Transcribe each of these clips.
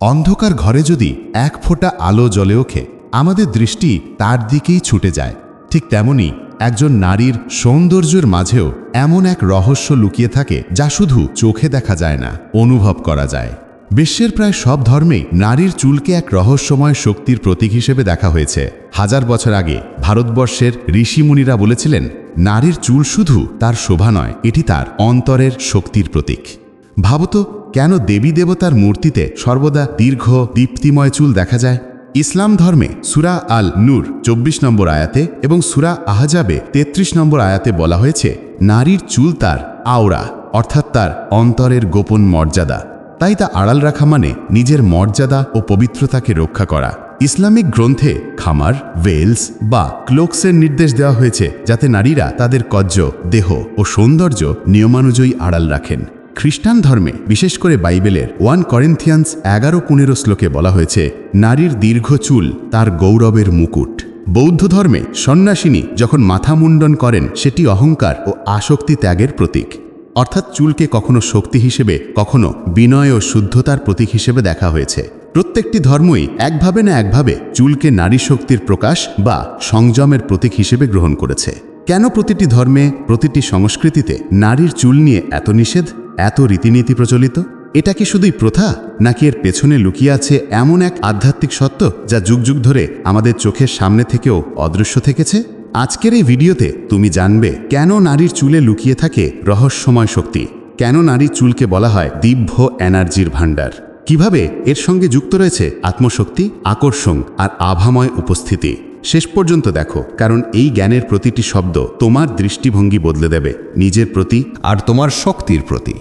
অন্ধকার ঘরে যদি এক ফোঁটা আলো জ্বলে ওঠে, আমাদের দৃষ্টি তার দিকেই ছুটে যায়। ঠিক তেমনি একজন নারীর সৌন্দর্যের মাঝেও এমন এক রহস্য লুকিয়ে থাকে যা শুধু চোখে দেখা যায় না, অনুভব করা যায়। বিশ্বের প্রায় সব ধর্মেই নারীর চুলকে এক রহস্যময় শক্তির প্রতীক হিসেবে দেখা হয়েছে। হাজার বছর আগে ভারতবর্ষের ঋষিমুনিরা বলেছিলেন, নারীর চুল শুধু তার শোভা নয়, এটি তার অন্তরের শক্তির প্রতীক। ভাবত, কেন দেবী দেবতার মূর্তিতে সর্বদা দীর্ঘ, দীপ্তিময় চুল দেখা যায়? ইসলাম ধর্মে সুরা আল নূর চব্বিশ নম্বর আয়াতে এবং সুরা আহজাবে ৩৩ নম্বর আয়াতে বলা হয়েছে, নারীর চুল তার আওরা অর্থাৎ তার অন্তরের গোপন মর্যাদা। তাই তা আড়াল রাখা মানে নিজের মর্যাদা ও পবিত্রতাকে রক্ষা করা। ইসলামিক গ্রন্থে খামার, ওয়েলস বা ক্লোকসের নির্দেশ দেওয়া হয়েছে, যাতে নারীরা তাদের কজ্জ দেহ ও সৌন্দর্য নিয়মানুযায়ী আড়াল রাখেন। খ্রিস্টান ধর্মে, বিশেষ করে বাইবেলের ওয়ান করেন্থিয়ান্স এগারো পনেরো শ্লোকে বলা হয়েছে, নারীর দীর্ঘ চুল, তার গৌরবের মুকুট। বৌদ্ধ ধর্মে সন্ন্যাসিনী যখন মাথা মুন্ডন করেন, সেটি অহংকার ও আসক্তি ত্যাগের প্রতীক। অর্থাৎ চুলকে কখনো শক্তি হিসেবে, কখনো বিনয় ও শুদ্ধতার প্রতীক হিসেবে দেখা হয়েছে। প্রত্যেকটি ধর্মই একভাবে না একভাবে চুলকে নারী শক্তির প্রকাশ বা সংযমের প্রতীক হিসেবে গ্রহণ করেছে। কেন প্রতিটি ধর্মে, প্রতিটি সংস্কৃতিতে নারীর চুল নিয়ে এত নিষেধ? এত রীতিনীতি প্রচলিত? এটা কি শুধুই প্রথা, নাকি এর পেছনে লুকিয়ে আছে এমন এক আধ্যাত্মিক সত্য যা যুগ যুগ ধরে আমাদের চোখের সামনে থেকেও অদৃশ্য থেকেছে? আজকের এই ভিডিওতে তুমি জানবে কেন নারীর চুলে লুকিয়ে থাকে রহস্যময় শক্তি? কেন নারীর চুলকে বলা হয় দিব্য এনার্জির ভাণ্ডার? কীভাবে এর সঙ্গে যুক্ত রয়েছে আত্মশক্তি, আকর্ষণ আর আভাময় উপস্থিতি? শেষ পর্যন্ত দেখো, কারণ এই জ্ঞানের প্রতিটি শব্দ তোমার দৃষ্টিভঙ্গি বদলে দেবে, নিজের প্রতি আর তোমার শক্তির প্রতি।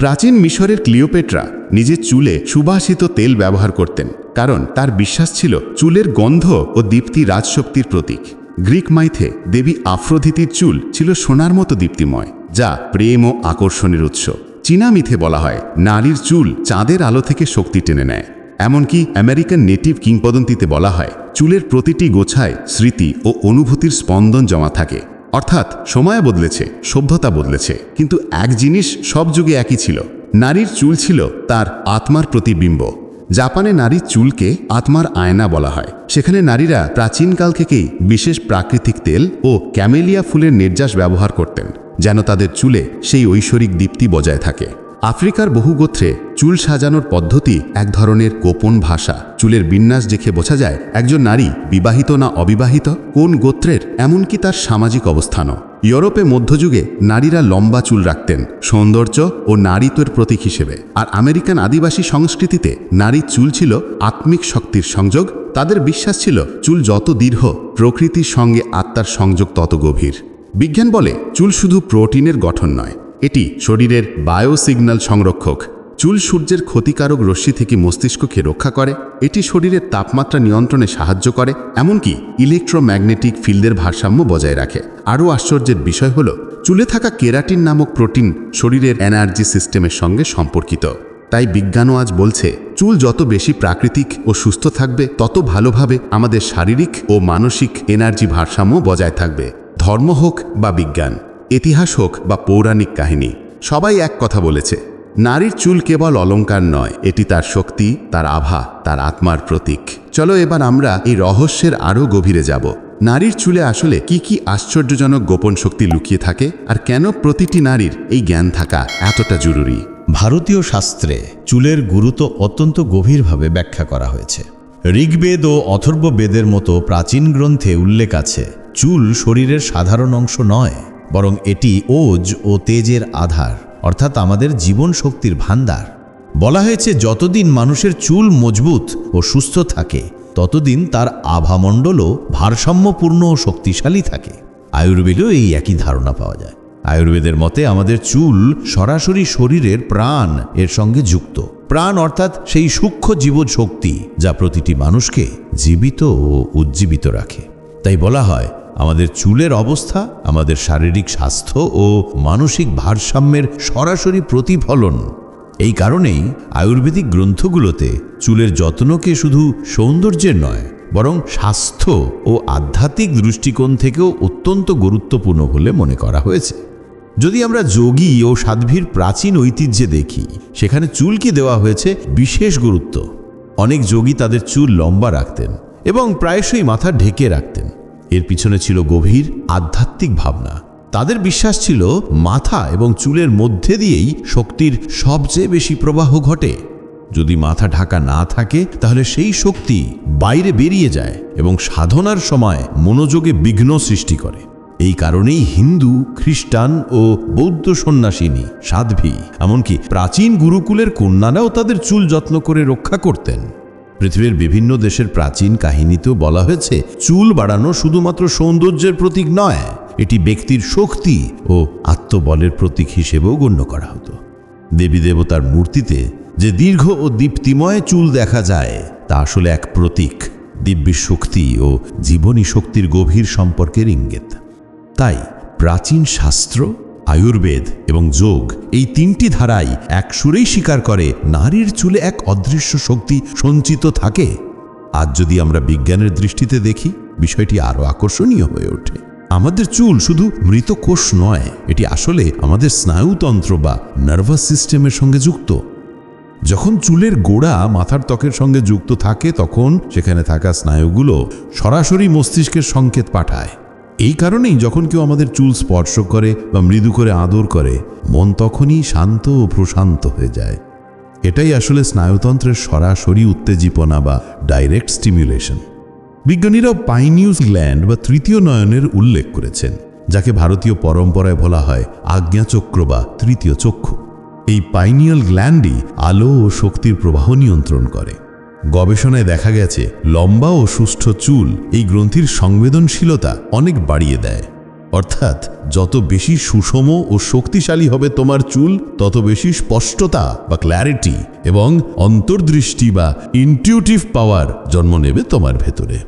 প্রাচীন মিশরের ক্লিওপেট্রা নিজের চুলে সুবাসিত তেল ব্যবহার করতেন, কারণ তার বিশ্বাস ছিল চুলের গন্ধ ও দীপ্তি রাজশক্তির প্রতীক। গ্রিক মাইথে দেবী আফ্রোধিতির চুল ছিল সোনার মতো দীপ্তিময়, যা প্রেম ও আকর্ষণের উৎস। চীনা মিথে বলা হয়, নারীর চুল চাঁদের আলো থেকে শক্তি টেনে নেয়। এমনকি আমেরিকান নেটিভ কিংবদন্তিতে বলা হয়, চুলের প্রতিটি গোছায় স্মৃতি ও অনুভূতির স্পন্দন জমা থাকে। অর্থাৎ সময় বদলেছে, সভ্যতা বদলেছে। কিন্তু এক জিনিস সব যুগে একই ছিল। নারীর চুল ছিল তার আত্মার প্রতিবিম্ব। জাপানে নারীর চুলকে আত্মার আয়না বলা হয়। সেখানে নারীরা প্রাচীনকাল থেকেই বিশেষ প্রাকৃতিক তেল ও ক্যামেলিয়া ফুলের নির্যাস ব্যবহার করতেন, যেন তাদের চুলে সেই ঐশ্বরিক দীপ্তি বজায় থাকে। আফ্রিকার বহু গোত্রে চুল সাজানোর পদ্ধতি এক ধরনের গোপন ভাষা। চুলের বিন্যাস দেখে বোঝা যায়, একজন নারী বিবাহিত না অবিবাহিত, কোন গোত্রের, এমনকি তার সামাজিক অবস্থানও। ইউরোপে মধ্যযুগে নারীরা লম্বা চুল রাখতেন, সৌন্দর্য ও নারীত্বের প্রতীক হিসেবে। আর আমেরিকান আদিবাসী সংস্কৃতিতে নারীর চুল ছিল আত্মিক শক্তির সংযোগ। তাদের বিশ্বাস ছিল, চুল যত দীর্ঘ, প্রকৃতির সঙ্গে আত্মার সংযোগ তত গভীর। বিজ্ঞান বলে, চুল শুধু প্রোটিনের গঠন নয়, এটি শরীরের বায়োসিগন্যাল সংরক্ষক। চুল সূর্যের ক্ষতিকারক রশ্মি থেকে মস্তিষ্ককে রক্ষা করে। এটি শরীরের তাপমাত্রা নিয়ন্ত্রণে সাহায্য করে, এমনকি ইলেকট্রোম্যাগনেটিক ফিল্ডের ভারসাম্য বজায় রাখে। আরও আশ্চর্যের বিষয় হল, চুলে থাকা কেরাটিন নামক প্রোটিন শরীরের এনার্জি সিস্টেমের সঙ্গে সম্পর্কিত। তাই বিজ্ঞানও আজ বলছে, চুল যত বেশি প্রাকৃতিক ও সুস্থ থাকবে, তত ভালোভাবে আমাদের শারীরিক ও মানসিক এনার্জি ভারসাম্য বজায় থাকবে। ধর্ম হোক বা বিজ্ঞান, ইতিহাস হোক বা পৌরাণিক কাহিনী, সবাই এক কথা বলেছে। নারীর চুল কেবল অলঙ্কার নয়, এটি তার শক্তি, তার আভা, তার আত্মার প্রতীক। চলো এবার আমরা এই রহস্যের আরও গভীরে যাব। নারীর চুলে আসলে কি কি আশ্চর্যজনক গোপন শক্তি লুকিয়ে থাকে, আর কেন প্রতিটি নারীর এই জ্ঞান থাকা এতটা জরুরি? ভারতীয় শাস্ত্রে চুলের গুরুত্ব অত্যন্ত গভীরভাবে ব্যাখ্যা করা হয়েছে। ঋগ্বেদ ও অথর্ব বেদের মতো প্রাচীন গ্রন্থে উল্লেখ আছে, চুল শরীরের সাধারণ অংশ নয়, বরং এটি ওজ ও তেজের আধার। অর্থাৎ আমাদের জীবন শক্তির ভাণ্ডার। বলা হয়েছে, যতদিন মানুষের চুল মজবুত ও সুস্থ থাকে, ততদিন তার আভামণ্ডলও ভারসাম্যপূর্ণ ও শক্তিশালী থাকে। আয়ুর্বেদেও এই একই ধারণা পাওয়া যায়। আয়ুর্বেদের মতে, আমাদের চুল সরাসরি শরীরের প্রাণ এর সঙ্গে যুক্ত। প্রাণ অর্থাৎ সেই সূক্ষ্ম জীবন শক্তি যা প্রতিটি মানুষকে জীবিত ও উজ্জীবিত রাখে। তাই বলা হয় আমাদের চুলের অবস্থা, আমাদের শারীরিক স্বাস্থ্য ও মানসিক ভারসাম্যের সরাসরি প্রতিফলন। এই কারণেই আয়ুর্বেদিক গ্রন্থগুলোতে চুলের যত্নকে শুধু সৌন্দর্যের নয়, বরং স্বাস্থ্য ও আধ্যাত্মিক দৃষ্টিকোণ থেকেও অত্যন্ত গুরুত্বপূর্ণ বলে মনে করা হয়েছে। যদি আমরা যোগী ও সাধ্বীর প্রাচীন ঐতিহ্যে দেখি, সেখানে চুলকে দেওয়া হয়েছে বিশেষ গুরুত্ব। অনেক যোগী তাদের চুল লম্বা রাখতেন এবং প্রায়শই মাথা ঢেকে রাখতেন। এর পিছনে ছিল গভীর আধ্যাত্মিক ভাবনা। তাদের বিশ্বাস ছিল মাথা এবং চুলের মধ্যে দিয়েই শক্তির সবচেয়ে বেশি প্রবাহ ঘটে। যদি মাথা ঢাকা না থাকে, তাহলে সেই শক্তি বাইরে বেরিয়ে যায় এবং সাধনার সময় মনোযোগে বিঘ্ন সৃষ্টি করে। এই কারণেই হিন্দু, খ্রিস্টান ও বৌদ্ধ সন্ন্যাসিনী সাধ্বী, এমনকি প্রাচীন গুরুকুলের কন্যারাও তাদের চুল যত্ন করে রক্ষা করতেন। পৃথিবীর বিভিন্ন দেশের প্রাচীন কাহিনীতেও বলা হয়েছে, চুল বাড়ানো শুধুমাত্র সৌন্দর্যের প্রতীক নয়, এটি ব্যক্তির শক্তি ও আত্মবলের প্রতীক হিসেবেও গণ্য করা হতো। দেবী দেবতার মূর্তিতে যে দীর্ঘ ও দীপ্তিময় চুল দেখা যায়, তা আসলে এক প্রতীক, দিব্যি শক্তি ও জীবনী শক্তির গভীর সম্পর্কের ইঙ্গিত। তাই প্রাচীন শাস্ত্র আয়ুর্বেদ এবং যোগ, এই তিনটি ধারাই এক সুরেই স্বীকার করে নারীর চুলে এক অদৃশ্য শক্তি সঞ্চিত থাকে। আজ যদি আমরা বিজ্ঞানের দৃষ্টিতে দেখি, বিষয়টি আরও আকর্ষণীয় হয়ে ওঠে। আমাদের চুল শুধু মৃত কোষ নয়, এটি আসলে আমাদের স্নায়ুতন্ত্র বা নার্ভাস সিস্টেমের সঙ্গে যুক্ত। যখন চুলের গোড়া মাথার ত্বকের সঙ্গে যুক্ত থাকে, তখন সেখানে থাকা স্নায়ুগুলো সরাসরি মস্তিষ্কের সংকেত পাঠায়। এই কারণেই যখন কেউ আমাদের চুল স্পর্শ করে বা মৃদু করে আদর করে, মন তখনই শান্ত ও প্রশান্ত হয়ে যায়। এটাই আসলে স্নায়ুতন্ত্রের সরাসরি উত্তেজীপনা বা ডাইরেক্ট স্টিমুলেশন বিজ্ঞানীরাও পাইনিউস গ্ল্যান্ড বা তৃতীয় নয়নের উল্লেখ করেছেন, যাকে ভারতীয় পরম্পরায় বলা হয় আজ্ঞাচক্র বা তৃতীয় চক্ষু। এই পাইনিয়াল গ্ল্যান্ডই আলো ও শক্তির প্রবাহ নিয়ন্ত্রণ করে। গবেষণায় দেখা গেছে, লম্বা ও সুষ্ঠ চুল এই গ্রন্থির সংবেদনশীলতা অনেক বাড়িয়ে দেয়। অর্থাৎ, যত বেশি সুষম ও শক্তিশালী হবে তোমার চুল, তত বেশি স্পষ্টতা বা ক্ল্যারিটি এবং অন্তর্দৃষ্টি বা ইনটিউটিভ পাওয়ার জন্ম নেবে তোমার ভেতরে।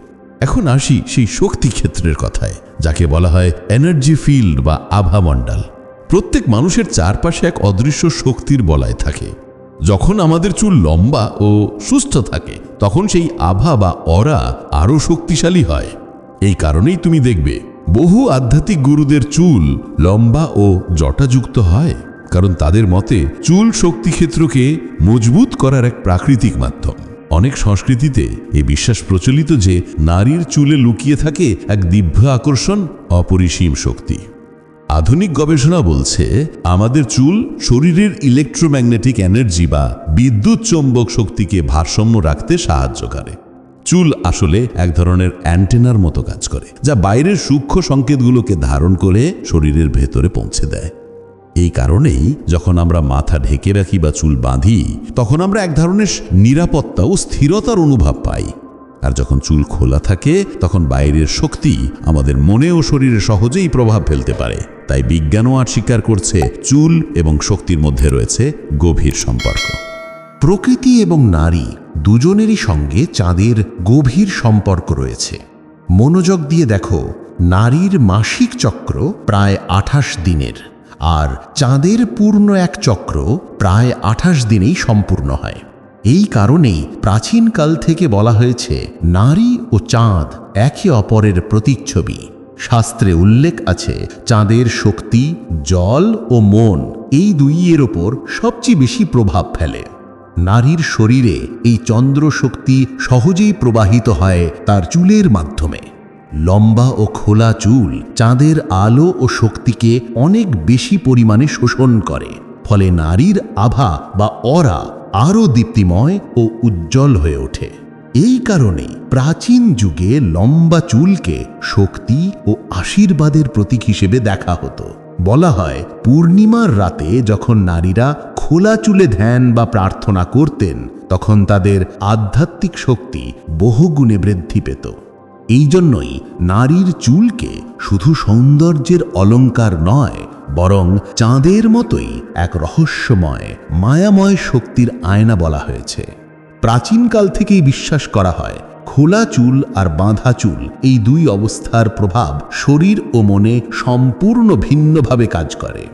এখন আসি সেই শক্তি ক্ষেত্রের কথায়, যাকে বলা হয় এনার্জি ফিল্ড বা আভামণ্ডল প্রত্যেক মানুষের চারপাশে এক অদৃশ্য শক্তির বলায় থাকে। যখন আমাদের চুল লম্বা ও সুস্থ থাকে, তখন সেই আভা বা অরা আরও শক্তিশালী হয়। এই কারণেই তুমি দেখবে, বহু আধ্যাত্মিক গুরুদের চুল লম্বা ও জটাযুক্ত হয়, কারণ তাদের মতে চুল শক্তিক্ষেত্রকে মজবুত করার এক প্রাকৃতিক মাধ্যম। অনেক সংস্কৃতিতে এ বিশ্বাস প্রচলিত যে, নারীর চুলে লুকিয়ে থাকে এক দিব্য আকর্ষণ, অপরিসীম শক্তি। আধুনিক গবেষণা বলছে, আমাদের চুল শরীরের ইলেকট্রোম্যাগনেটিক এনার্জি বা বিদ্যুৎ চৌম্বক শক্তিকে ভারসাম্য রাখতে সাহায্য করে। চুল আসলে এক ধরনের অ্যান্টেনার মতো কাজ করে, যা বাইরের সূক্ষ্ম সংকেতগুলোকে ধারণ করে শরীরের ভেতরে পৌঁছে দেয়। এই কারণেই যখন আমরা মাথা ঢেকে রাখি বা চুল বাঁধি, তখন আমরা এক ধরনের নিরাপত্তা ও স্থিরতার অনুভব পাই। আর যখন চুল খোলা থাকে, তখন বাইরের শক্তি আমাদের মনে ও শরীরে সহজেই প্রভাব ফেলতে পারে। তাই বিজ্ঞানও আর স্বীকার করছে চুল এবং শক্তির মধ্যে রয়েছে গভীর সম্পর্ক। প্রকৃতি এবং নারী দুজনেরই সঙ্গে চাঁদের গভীর সম্পর্ক রয়েছে। মনোযোগ দিয়ে দেখো, নারীর মাসিক চক্র প্রায় আঠাশ দিনের, আর চাঁদের পূর্ণ এক চক্র প্রায় আঠাশ দিনেই সম্পূর্ণ হয়। এই কারণেই প্রাচীনকাল থেকে বলা হয়েছে, নারী ও চাঁদ একে অপরের প্রতিচ্ছবি। শাস্ত্রে উল্লেখ আছে, চাঁদের শক্তি, জল ও মন এই দুইয়ের ওপর সবচেয়ে বেশি প্রভাব ফেলে। নারীর শরীরে এই চন্দ্র শক্তি সহজেই প্রবাহিত হয় তার চুলের মাধ্যমে। লম্বা ও খোলা চুল চাঁদের আলো ও শক্তিকে অনেক বেশি পরিমাণে শোষণ করে, ফলে নারীর আভা বা অরা আরও দীপ্তিময় ও উজ্জ্বল হয়ে ওঠে। এই কারণে প্রাচীন যুগে লম্বা চুলকে শক্তি ও আশীর্বাদের প্রতীক হিসেবে দেখা হতো। বলা হয়, পূর্ণিমার রাতে যখন নারীরা খোলা চুলে ধ্যান বা প্রার্থনা করতেন, তখন তাদের আধ্যাত্মিক শক্তি বহুগুণে বৃদ্ধি পেত। এই জন্যই নারীর চুলকে শুধু সৌন্দর্যের অলংকার নয়, বরং চাঁদের মতোই এক রহস্যময়, মায়াময় শক্তির আয়না বলা হয়েছে। প্রাচীনকাল থেকেই বিশ্বাস করা হয়, খোলা চুল আর বাঁধা চুল এই দুই অবস্থার প্রভাব শরীর ও মনে সম্পূর্ণ ভিন্নভাবে কাজ করে।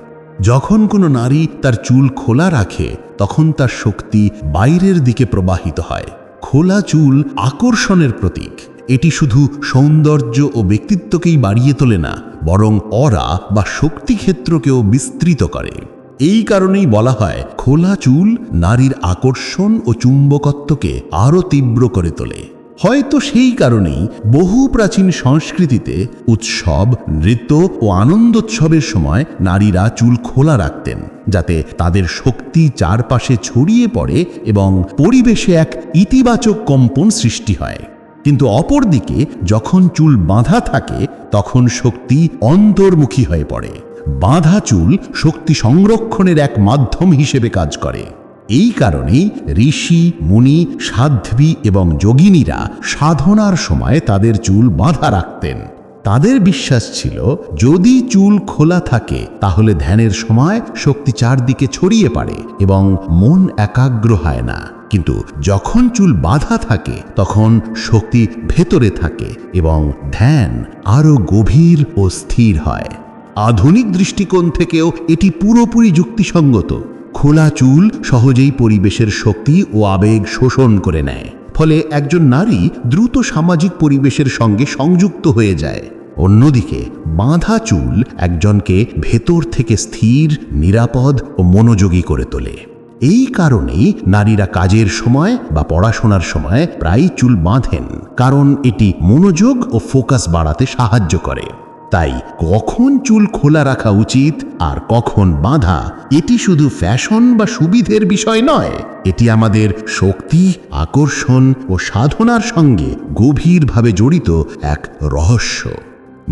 যখন কোনো নারী তার চুল খোলা রাখে, তখন তার শক্তি বাইরের দিকে প্রবাহিত হয়। খোলা চুল আকর্ষণের প্রতীক। এটি শুধু সৌন্দর্য ও ব্যক্তিত্বকেই বাড়িয়ে তোলে না, বরং অরা বা শক্তিক্ষেত্রকেও বিস্তৃত করে। এই কারণেই বলা হয়, খোলা চুল নারীর আকর্ষণ ও চুম্বকত্বকে আরও তীব্র করে তোলে। হয়তো সেই কারণেই বহু প্রাচীন সংস্কৃতিতে উৎসব, নৃত্য ও আনন্দোৎসবের সময় নারীরা চুল খোলা রাখতেন, যাতে তাদের শক্তি চারপাশে ছড়িয়ে পড়ে এবং পরিবেশে এক ইতিবাচক কম্পন সৃষ্টি হয়। কিন্তু অপরদিকে যখন চুল বাঁধা থাকে, তখন শক্তি অন্তর্মুখী হয়ে পড়ে। বাঁধা চুল শক্তি সংরক্ষণের এক মাধ্যম হিসেবে কাজ করে। এই কারণেই ঋষি, মুনি, সাধ্বী এবং যোগিনীরা সাধনার সময় তাদের চুল বাঁধা রাখতেন। তাদের বিশ্বাস ছিল, যদি চুল খোলা থাকে, তাহলে ধ্যানের সময় শক্তি চারদিকে ছড়িয়ে পড়ে এবং মন একাগ্র হয় না। কিন্তু যখন চুল বাঁধা থাকে, তখন শক্তি ভেতরে থাকে এবং ধ্যান আরও গভীর ও স্থির হয়। আধুনিক দৃষ্টিকোণ থেকেও এটি পুরোপুরি যুক্তিসঙ্গত। খোলা চুল সহজেই পরিবেশের শক্তি ও আবেগ শোষণ করে নেয়। ফলে একজন নারী দ্রুত সামাজিক পরিবেশের সঙ্গে সংযুক্ত হয়ে যায়। অন্যদিকে, বাঁধা চুল একজনকে ভেতর থেকে স্থির, নিরাপদ ও মনোযোগী করে তোলে। এই কারণেই নারীরা কাজের সময় বা পড়াশোনার সময় প্রায় চুল বাঁধেন, কারণ এটি মনোযোগ ও ফোকাস বাড়াতে সাহায্য করে। তাই কখন চুল খোলা রাখা উচিত আর কখন বাঁধা, এটি শুধু ফ্যাশন বা সুবিধের বিষয় নয়, এটি আমাদের শক্তি, আকর্ষণ ও সাধনার সঙ্গে গভীরভাবে জড়িত এক রহস্য।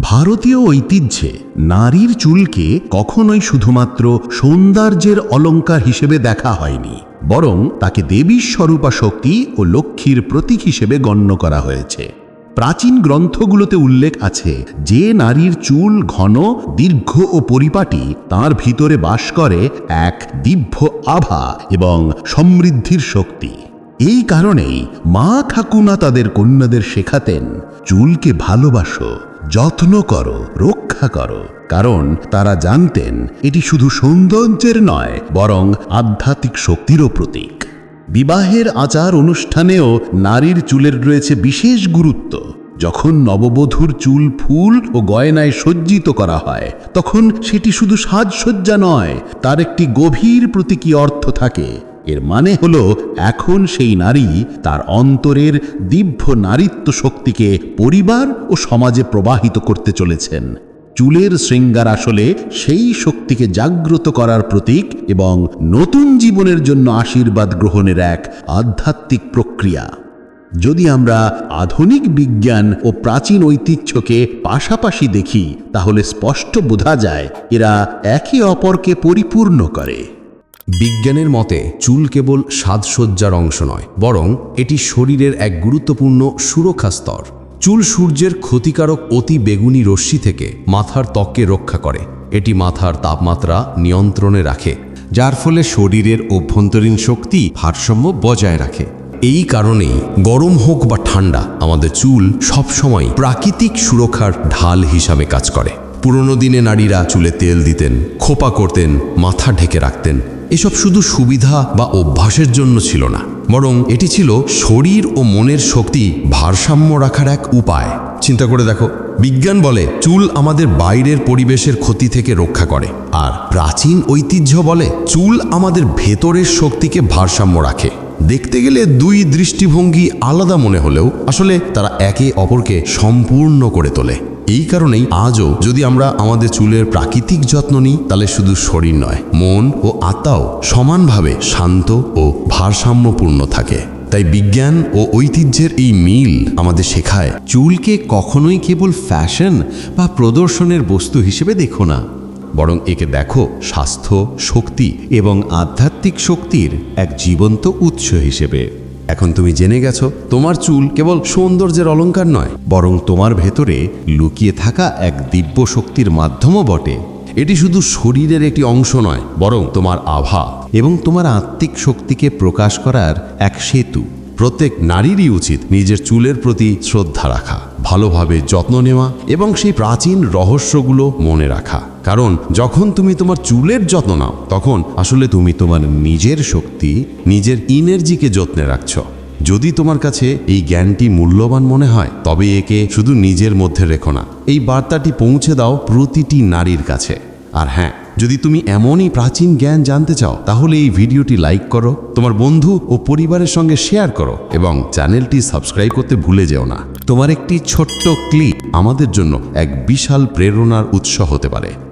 ভারতীয় ঐতিহ্যে নারীর চুলকে কখনোই শুধুমাত্র সৌন্দর্যের অলঙ্কার হিসেবে দেখা হয়নি, বরং তাকে দেবীর স্বরূপা শক্তি ও লক্ষ্মীর প্রতীক হিসেবে গণ্য করা হয়েছে। প্রাচীন গ্রন্থগুলোতে উল্লেখ আছে, যে নারীর চুল ঘন, দীর্ঘ ও পরিপাটি, তার ভিতরে বাস করে এক দিব্য আভা এবং সমৃদ্ধির শক্তি। এই কারণেই মা ঠাকুমা তাদের কন্যাদের শেখাতেন, চুলকে ভালোবাসো, যত্ন করো, রক্ষা করো। কারণ তারা জানতেন, এটি শুধু সৌন্দর্যের নয়, বরং আধ্যাত্মিক শক্তিরও প্রতীক। বিবাহের আচার অনুষ্ঠানেও নারীর চুলের রয়েছে বিশেষ গুরুত্ব। যখন নববধূর চুল, ফুল ও গয়নায় সজ্জিত করা হয়, তখন সেটি শুধু সাজসজ্জা নয়, তার একটি গভীর প্রতীকী অর্থ থাকে। এর মানে হল, এখন সেই নারী তার অন্তরের দিব্য নারীত্ব শক্তিকে পরিবার ও সমাজে প্রবাহিত করতে চলেছেন। চুলের শৃঙ্গার আসলে সেই শক্তিকে জাগ্রত করার প্রতীক এবং নতুন জীবনের জন্য আশীর্বাদ গ্রহণের এক আধ্যাত্মিক প্রক্রিয়া। যদি আমরা আধুনিক বিজ্ঞান ও প্রাচীন ঐতিহ্যকে পাশাপাশি দেখি, তাহলে স্পষ্ট বোঝা যায় এরা একে অপরকে পরিপূর্ণ করে। বিজ্ঞানের মতে, চুল কেবল সাজসজ্জার অংশ নয়, বরং এটি শরীরের এক গুরুত্বপূর্ণ সুরক্ষা স্তর। চুল সূর্যের ক্ষতিকারক অতি বেগুনি রশ্মি থেকে মাথার ত্বককে রক্ষা করে। এটি মাথার তাপমাত্রা নিয়ন্ত্রণে রাখে, যার ফলে শরীরের অভ্যন্তরীণ শক্তি ভারসাম্য বজায় রাখে। এই কারণেই গরম হোক বা ঠান্ডা, আমাদের চুল সবসময় প্রাকৃতিক সুরক্ষার ঢাল হিসাবে কাজ করে। পুরনো দিনে নারীরা চুলে তেল দিতেন, খোপা করতেন, মাথা ঢেকে রাখতেন। এসব শুধু সুবিধা বা অভ্যাসের জন্য ছিল না, বরং এটি ছিল শরীর ও মনের শক্তি ভারসাম্য রাখার এক উপায়। চিন্তা করে দেখো, বিজ্ঞান বলে চুল আমাদের বাইরের পরিবেশের ক্ষতি থেকে রক্ষা করে, আর প্রাচীন ঐতিহ্য বলে চুল আমাদের ভেতরের শক্তিকে ভারসাম্য রাখে। দেখতে গেলে দুই দৃষ্টিভঙ্গি আলাদা মনে হলেও আসলে তারা একে অপরকে সম্পূর্ণ করে তোলে। এই কারণেই আজও যদি আমরা আমাদের চুলের প্রাকৃতিক যত্ন নিই, তাহলে শুধু শরীর নয়, মন ও আত্মাও সমানভাবে শান্ত ও ভারসাম্যপূর্ণ থাকে। তাই বিজ্ঞান ও ঐতিহ্যের এই মিল আমাদের শেখায়, চুলকে কখনোই কেবল ফ্যাশন বা প্রদর্শনের বস্তু হিসেবে দেখো না, বরং একে দেখো স্বাস্থ্য, শক্তি এবং আধ্যাত্মিক শক্তির এক জীবন্ত উৎস হিসেবে। এখন তুমি জেনে গেছো, তোমার চুল কেবল সৌন্দর্যের অলঙ্কার নয়, বরং তোমার ভেতরে লুকিয়ে থাকা এক দিব্য শক্তির মাধ্যমও বটে। এটি শুধু শরীরের একটি অংশ নয়, বরং তোমার আভা এবং তোমার আত্মিক শক্তিকে প্রকাশ করার এক সেতু। প্রত্যেক নারীরই উচিত নিজের চুলের প্রতি শ্রদ্ধা রাখা। ভালোভাবে যত্ন নেওয়া এবং সেই প্রাচীন রহস্যগুলো মনে রাখা। কারণ যখন তুমি তোমার চুলের যত্ন নাও, তখন আসলে তুমি তোমার নিজের শক্তি, নিজের ইনার্জিকে যত্নে রাখছ। যদি তোমার কাছে এই জ্ঞানটি মূল্যবান মনে হয়, তবে একে শুধু নিজের মধ্যে রেখো না। এই বার্তাটি পৌঁছে দাও প্রতিটি নারীর কাছে। আর হ্যাঁ যদি তুমি এমনই প্রাচীন জ্ঞান জানতে চাও, তাহলে এই ভিডিওটি লাইক করো, তোমার বন্ধু ও পরিবারের সঙ্গে শেয়ার করো এবং চ্যানেলটি সাবস্ক্রাইব করতে ভুলে যেও না। তোমার একটি ছোট্ট ক্লিক আমাদের জন্য এক বিশাল প্রেরণার উৎস হতে পারে।